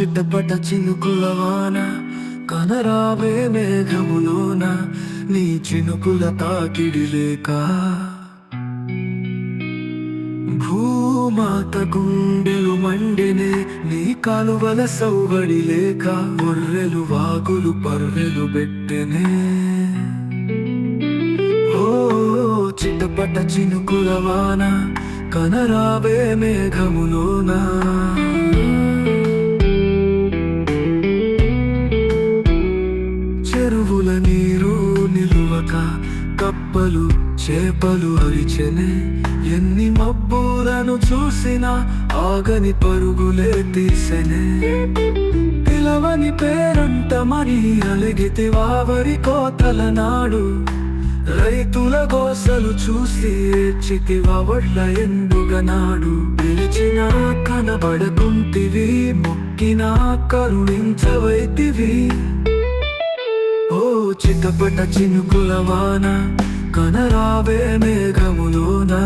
సిద్ధపడ్డ చినుకులవాన కనరావే మేఘములోన నీ చినుకుల తాకిడి లేక. భూమాత గుండెలు మండినే నీ కాలువల సౌవడి లేక. గొర్రెలు వాగులు పర్రెలు పెట్టెనే. ఓ చిటపట చినుకుల వాన కనరావే మేఘములోనా. చెరువుల నీరు నిలువక కప్పలు చేపలు అరిచెనే. ఎన్ని మబ్బులను చూసినా ఆగని పరుగులే తీసెనే. పిలవని పేరంట మరి అలిగితే వావరి కోతల నాడు. రైతుల గోసలు చూసి ఏడ్చితివా వడ్ల ఎందుగనాడు పిలిచినా కనబడకుంటివి మొక్కినా కరుణించవైతివి. చిటపట చినుకుల వాన కనరావే మేఘములోనా.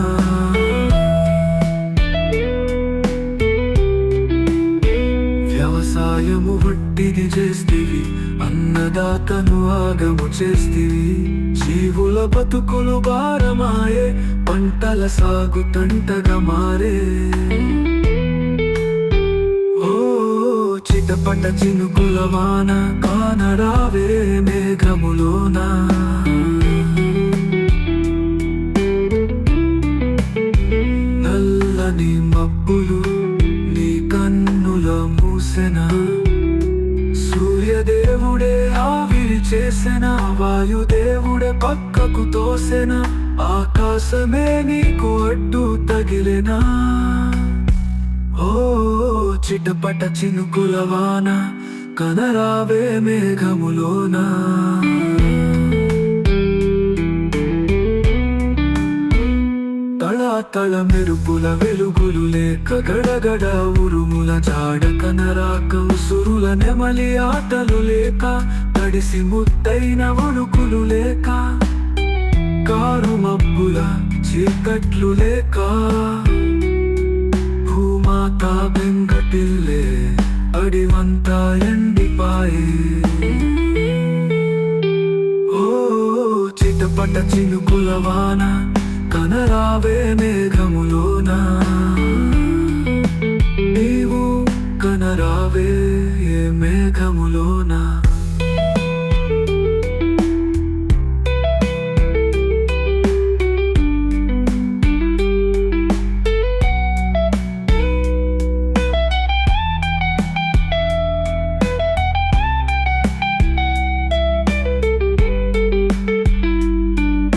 వ్యవసాయము వట్టిది చేస్తివి అన్నదాతను ఆగము చేస్తివి. జీవుల బతుకులు భారమాయే పంటల సాగు తంటగా మారే. ఓ చిటపట చినుకుల వాన కానరావే మే నల్లని మబ్బులు నీ కన్నుల మూసెన. సూర్యదేవుడే ఆవిరి చేసెన వాయుదేవుడే పక్కకు తోసెన. ఆకాశమే నీకు అడ్డు తగిలినా. ఓ చిటపట చినుకుల వాన కనరావే మేఘములోనా. తల మెరుపుల వెలుగులు లేక గడగడ ఉరుముల జాడ నరాక ఉసురుల నెమలి ఆటలు లేక తడిసి ముద్దైన వణుకులు లేక కారు మబ్బుల చీకట్లు లేక భూమాత బెంగటిల్లే అడివంతా ఎండిపాయే. ఓ చిటపట చినుకుల వాన కనరావే మేఘములోనా?